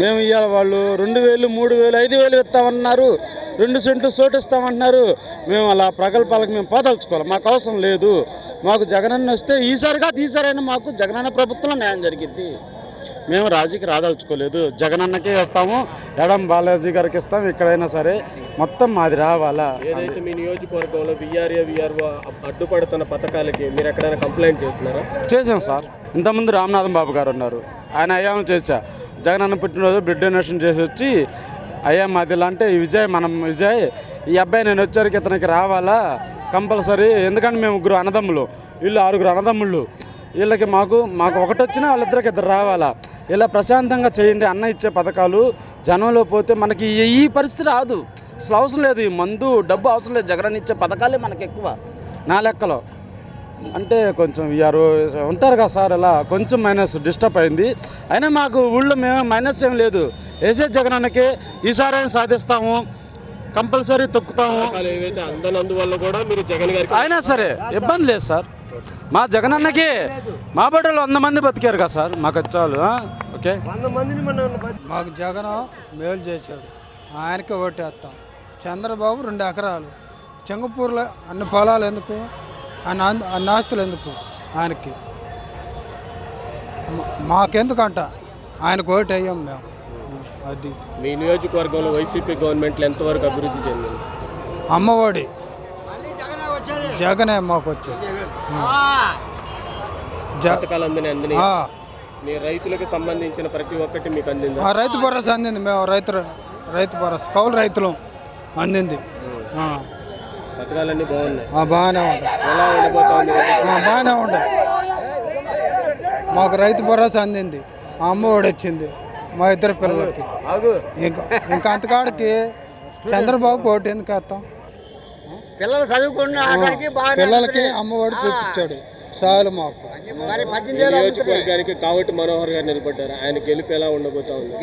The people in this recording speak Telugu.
మేము ఇవాళ వాళ్ళు రెండు వేలు మూడు వేలు ఐదు వేలు ఇస్తామన్నారు. రెండు సెంట్లు చోటు ఇస్తామంటున్నారు. మేము అలా ప్రగల్భాలకు మేము పోదలుచుకోవాలి. మాకు అవసరం లేదు. మాకు జగనన్న వస్తే ఈసారి కాదు ఈసారైనా మాకు జగనన్న ప్రభుత్వంలో న్యాయం జరిగిద్ది. మేము రాజీకి రాదలుచుకోలేదు. జగనన్నకే ఇస్తాము ఎడం బాలాజీ గారికి ఇస్తాం ఎక్కడైనా సరే మొత్తం మాది రావాలా? ఏదైతే మీ నియోజకవర్గంలో విఆర్ఏ విఆర్ఓ అడ్డుపడుతున్న పథకాలకి మీరు ఎక్కడైనా కంప్లైంట్ చేస్తున్నారా? చేసాం సార్. ఇంతకుముందు రామనాథం బాబు గారు ఉన్నారు. ఆయన అయ్యాము చేశా. జగన్ అన్న పుట్టినరోజు బ్లడ్ డొనేషన్ చేసి వచ్చి అయ్యా మాదిలా అంటే ఈ విజయ్ మనం విజయ్. ఈ అబ్బాయి నేను వచ్చరికి ఇతనికి రావాలా? కంపల్సరీ. ఎందుకంటే మేము ముగ్గురు అన్నదమ్ములు. వీళ్ళు ఆరుగురు అన్నదమ్ముళ్ళు. వీళ్ళకి మాకు మాకు ఒకటి వచ్చినా వాళ్ళిద్దరికి ఇద్దరు రావాలా? ఇలా ప్రశాంతంగా చేయండి. అన్న ఇచ్చే పథకాలు జనంలో పోతే మనకి ఈ పరిస్థితి రాదు. అసలు అవసరం లేదు. ఈ మందు డబ్బు అవసరం లేదు. జగన్ ఇచ్చే పథకాలే మనకి ఎక్కువ. నా లెక్కలో. అంటే కొంచెం వీఆర్ ఉంటారు కదా సార్ ఇలా కొంచెం మైనస్ డిస్టర్బ్ అయింది. అయినా మాకు ఊళ్ళో మేము మైనస్ ఏం లేదు. వేసే జగనన్నకి ఈసారి సాధిస్తాము? కంపల్సరీ తొక్కుతాము. పథకాలు ఏవైతే అందనందువల్ల కూడా మీరు జగన్ గారికి అయినా సరే ఇబ్బంది లేదు సార్. మా జగనన్నకి మా బట్టలు వంద మంది బతికారు కదా సార్. మాకు వచ్చాలు ఓకే? మాకు జగన్ మేలు చేశాడు. ఆయనకే ఓటేస్తాం. చంద్రబాబు రెండు ఎకరాలు. చెంగపూర్లో అన్ని పొలాలు ఎందుకు? అన్ని ఆస్తులు ఎందుకు? ఆయనకి. మా- మాకెందుకంట? ఆయనకు ఓటు వేయం మేము. అది. మీ నియోజకవర్గంలో వైసీపీ గవర్నమెంట్లో ఎంతవరకు అభివృద్ధి చెందింది? అమ్మఒడి. జగనే మాకు వచ్చేది. ఆ, మీ రైతులకు సంబంధించిన ప్రతి ఒక్కటి మీకు అందింది? ఆ రైతు భరోసా అందింది. మేము రైతు రైతు భరోసా కౌలు రైతులం అందింది. ఆ, పథకాలన్నీ బాగున్నాయి. ఆ, బాగానే ఎలా ఆ, బాగానే ఉండే మాకు రైతు భరోసా అందింది. ఆ అమ్మ ఒడి వచ్చింది మా ఇద్దరు పిల్లలకి. ఇంకా ఇంకా అంతకాడికి చంద్రబాబు ఓటు ఎందుకు వేస్తాం? పిల్లలు చదువుకున్న పిల్లలకి అమ్మ ఒడి చూపించాడు. చాలు మాకు. నియోజకవర్గానికి కావటి మనోహర్ గారు నిలబడ్డారు. ఆయన గెలుపు ఎలా ఉండబోతా ఉంది?